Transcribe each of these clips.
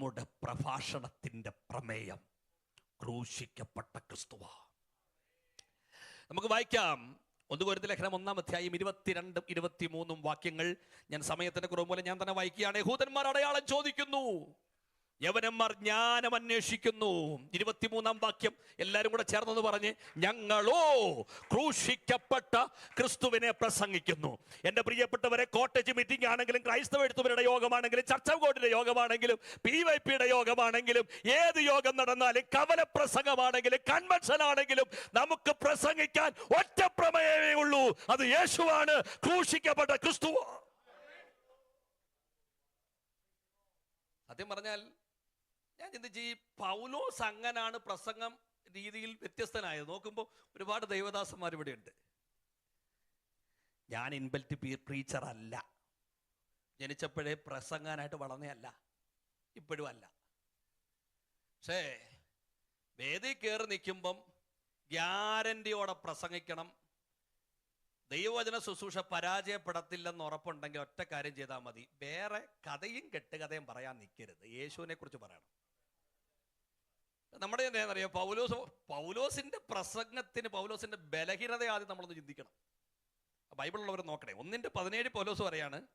നമ്മുടെ പ്രഭാഷണത്തിന്റെ പ്രമേയം ക്രൂശിക്കപ്പെട്ട ക്രിസ്തുവ. നമുക്ക് വായിക്കാം. ഒന്ന് കൊരുത്ത ലേഖനം ഒന്നാം അധ്യായം ഇരുപത്തിരണ്ടും ഇരുപത്തിമൂന്നും വാക്യങ്ങൾ. ഞാൻ സമയത്തിന്റെ കുറവ് മൂലം ഞാൻ തന്നെ വായിക്കുകയാണ്. യഹൂദന്മാർ അടയാളം ചോദിക്കുന്നു. യവനന്മാർ ജ്ഞാനം അന്വേഷിക്കുന്നു. ഇരുപത്തിമൂന്നാം വാക്യം. എല്ലാവരും കൂടെ ചേർന്നെന്ന് പറഞ്ഞ് ഞങ്ങളോ ക്രൂശിക്കപ്പെട്ട ക്രിസ്തുവിനെ പ്രസംഗിക്കുന്നു. എന്റെ പ്രിയപ്പെട്ടവരെ കോട്ടേജ് മീറ്റിംഗ് ആണെങ്കിലും ക്രൈസ്തവ എഴുത്തുവരുടെ യോഗമാണെങ്കിലും ചർച്ച കോട്ടിലെ യോഗമാണെങ്കിലും പി വൈ പിയുടെ യോഗമാണെങ്കിലും ഏത് യോഗം നടന്നാലും കവല പ്രസംഗമാണെങ്കിലും കൺവെൻഷൻ ആണെങ്കിലും നമുക്ക് പ്രസംഗിക്കാൻ ഒറ്റ പ്രമേയമേ ഉള്ളൂ. അത് യേശുവാണ് ക്രൂശിക്കപ്പെട്ട ക്രിസ്തു. സത്യം പറഞ്ഞാൽ ഞാൻ ചിന്തിച്ച് ഈ പൗലോസ് അങ്ങനാണ് പ്രസംഗം രീതിയിൽ വ്യത്യസ്തനായത്. നോക്കുമ്പോൾ ഒരുപാട് ദൈവദാസന്മാർ ഇവിടെ ഉണ്ട് ഞാൻ ഇൻബൽറ്റ് പ്രീച്ചർ അല്ല. ജനിച്ചപ്പോഴേ പ്രസംഗാനായിട്ട് വളർന്നയല്ല ഇപ്പോഴും അല്ല. പക്ഷേ വേദി കയറി നിൽക്കുമ്പം ഗ്യാരണ്ടിയോടെ പ്രസംഗിക്കണം. ദൈവവചന ശുശ്രൂഷ പരാജയപ്പെടത്തില്ലെന്ന് ഉറപ്പുണ്ടെങ്കിൽ ഒറ്റ കാര്യം ചെയ്താൽ മതി. വേറെ കഥയും കെട്ടുകഥയും പറയാൻ നിൽക്കരുത്. യേശുവിനെ കുറിച്ച് പറയണം. നമ്മുടെ എന്താണെന്നറിയാം പൗലോസ് പൗലോസിന്റെ പ്രസംഗത്തിന് പൗലോസിന്റെ ബലഹീനത ആദ്യം നമ്മളൊന്ന് ചിന്തിക്കണം. ബൈബിളുള്ളവർ നോക്കണേ. ഒന്നിന്റെ പതിനേഴ് പൗലോസ് പറയാണ്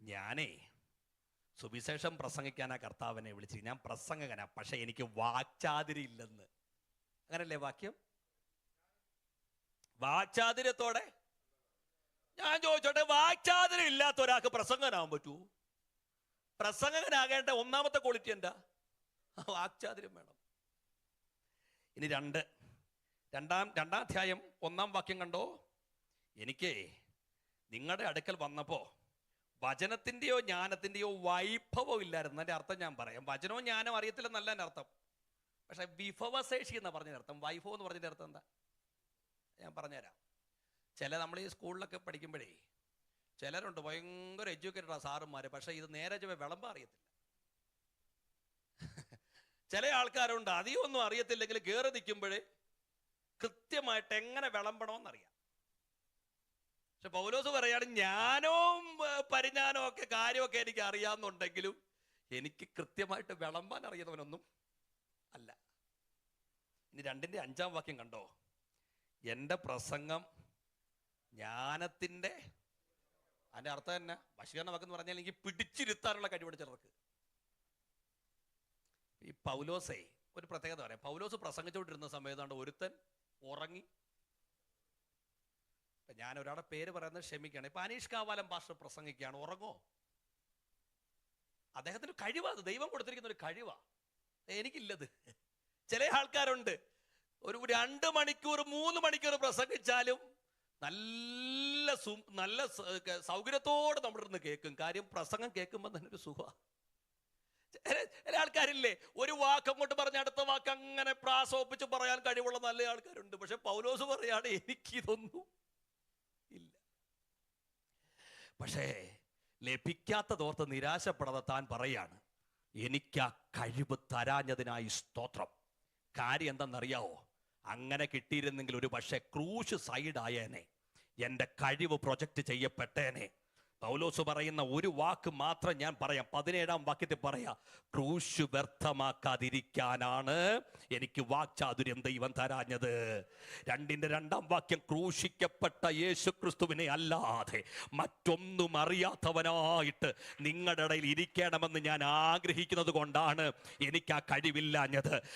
ഞാനേ സുവിശേഷം പ്രസംഗിക്കാനാ കർത്താവിനെ വിളിച്ച് ഞാൻ പ്രസംഗകനാ പക്ഷെ എനിക്ക് വാക്ചാതിരി ഇല്ലെന്ന് അങ്ങനല്ലേ വാക്യം? വാക്ചാതിര്യത്തോടെ? ഞാൻ ചോദിച്ചോട്ടെ വാക്ചാതിരി ഇല്ലാത്ത ഒരാൾക്ക് പ്രസംഗനാവാൻ പറ്റൂ? പ്രസംഗകനാകേണ്ട ഒന്നാമത്തെ ക്വാളിറ്റി എന്താ? വാക്ചാതിര്യം വേണം. ഇനി രണ്ട്. രണ്ടാം രണ്ടാം അധ്യായം ഒന്നാം വാക്യം കണ്ടോ? എനിക്ക് നിങ്ങളുടെ അടുക്കൽ വന്നപ്പോൾ വചനത്തിന്റെയോ ജ്ഞാനത്തിന്റെയോ വൈഭവം ഇല്ലായിരുന്നു. എന്റെ അർത്ഥം ഞാൻ പറയാം. വചനവും ജ്ഞാനം അറിയത്തില്ലെന്നല്ല എന്റെ അർത്ഥം. പക്ഷെ വിഭവശേഷി എന്ന് പറഞ്ഞതിന്റെ അർത്ഥം. വൈഭവം എന്ന് പറഞ്ഞതിന്റെ അർത്ഥം എന്താ? ഞാൻ പറഞ്ഞുതരാം. ചില നമ്മൾ ഈ സ്കൂളിലൊക്കെ പഠിക്കുമ്പോഴേ ചിലരുണ്ട് ഭയങ്കര എഡ്യൂക്കേറ്റഡാണ് സാറുമാർ പക്ഷേ ഇത് നേരെ ചുമ വിളമ്പ അറിയത്തില്ല. ചില ആൾക്കാരുണ്ട് അധികം ഒന്നും അറിയത്തില്ലെങ്കിൽ കയറി നിൽക്കുമ്പോഴേ കൃത്യമായിട്ട് എങ്ങനെ വിളമ്പണമെന്നറിയാം. പക്ഷെ പൗലോസ് പറയാണ് ഏർ, പരിജ്ഞാനവും ഒക്കെ കാര്യമൊക്കെ എനിക്ക് അറിയാമെന്നുണ്ടെങ്കിലും എനിക്ക് കൃത്യമായിട്ട് വിളമ്പാൻ അറിയുന്നവനൊന്നും അല്ല. ഇനി രണ്ടിന്റെ അഞ്ചാം വാക്യം കണ്ടോ? എന്റെ പ്രസംഗം ജ്ഞാനത്തിന്റെ അതിന്റെ അർത്ഥം തന്നെ വശീകരണ വാക്കെന്ന് പറഞ്ഞാൽ എനിക്ക് പിടിച്ചിരുത്താനുള്ള കഴിവുണ്ട് ചിലർക്ക്. ഈ പൗലോസേ ഒരു പ്രത്യേകത പറയാം. പൗലോസ് പ്രസംഗിച്ചുകൊണ്ടിരുന്ന സമയത്താണ് ഒരുത്തൻ ഉറങ്ങി. ഞാൻ ഒരാളുടെ പേര് പറയുന്നത് ക്ഷമിക്കണം ഇപ്പൊ അനീഷ് കാവാലം ഭാഷ പ്രസംഗിക്കുകയാണ്. ഉറങ്ങോ? അദ്ദേഹത്തിന് കഴിവാ. അത് ദൈവം കൊടുത്തിരിക്കുന്ന ഒരു കഴിവാ. എനിക്കില്ലത്. ചില ആൾക്കാരുണ്ട്. ഒരു രണ്ട് മണിക്കൂർ മൂന്ന് മണിക്കൂർ പ്രസംഗിച്ചാലും നല്ല സു നല്ല സൗകര്യത്തോടെ നമ്മളിരുന്ന് കേൾക്കും. കാര്യം പ്രസംഗം കേൾക്കുമ്പോൾ തന്നെ ഒരു സുഖ ചില ആൾക്കാരില്ലേ ഒരു വാക്ക് അങ്ങോട്ട് പറഞ്ഞ അടുത്ത വാക്ക് അങ്ങനെ പ്രാസോപ്പിച്ച് പറയാൻ കഴിവുള്ള നല്ല ആൾക്കാരുണ്ട്. പക്ഷെ പൗലോസ് പറയാണ് എനിക്കിതൊന്നും ഇല്ല. പക്ഷേ ലഭിക്കാത്തതോർത്ത് നിരാശപ്പെടാതെ താൻ പറയാണ് എനിക്ക് ആ കഴിവ് തരാഞ്ഞതിനായി സ്തോത്രം. കാര്യം എന്തെന്നറിയാവോ അങ്ങനെ കിട്ടിയിരുന്നെങ്കിൽ ഒരു പക്ഷേ ക്രൂശ് സൈഡായേനെ എന്റെ കഴിവ് പ്രൊജക്റ്റ് ചെയ്യപ്പെട്ടേനെ. പൗലോസ് പറയുന്ന ഒരു വാക്ക് മാത്രം ഞാൻ പറയാം. പതിനേഴാം വാക്യത്തിൽ പറയാ ക്രൂശ് വ്യർത്ഥമാക്കാതിരിക്കാനാണ് എനിക്ക് വാക്ചാതുര്യം ദൈവം തരാഞ്ഞത്. രണ്ടിന്റെ രണ്ടാം വാക്യം ക്രൂശിക്കപ്പെട്ട യേശു ക്രിസ്തുവിനെ അല്ലാതെ മറ്റൊന്നും അറിയാത്തവനായിട്ട് നിങ്ങളുടെ ഇടയിൽ ഇരിക്കണമെന്ന് ഞാൻ ആഗ്രഹിക്കുന്നത് കൊണ്ടാണ് എനിക്ക് ആ കഴിവില്ലാഞ്ഞത്.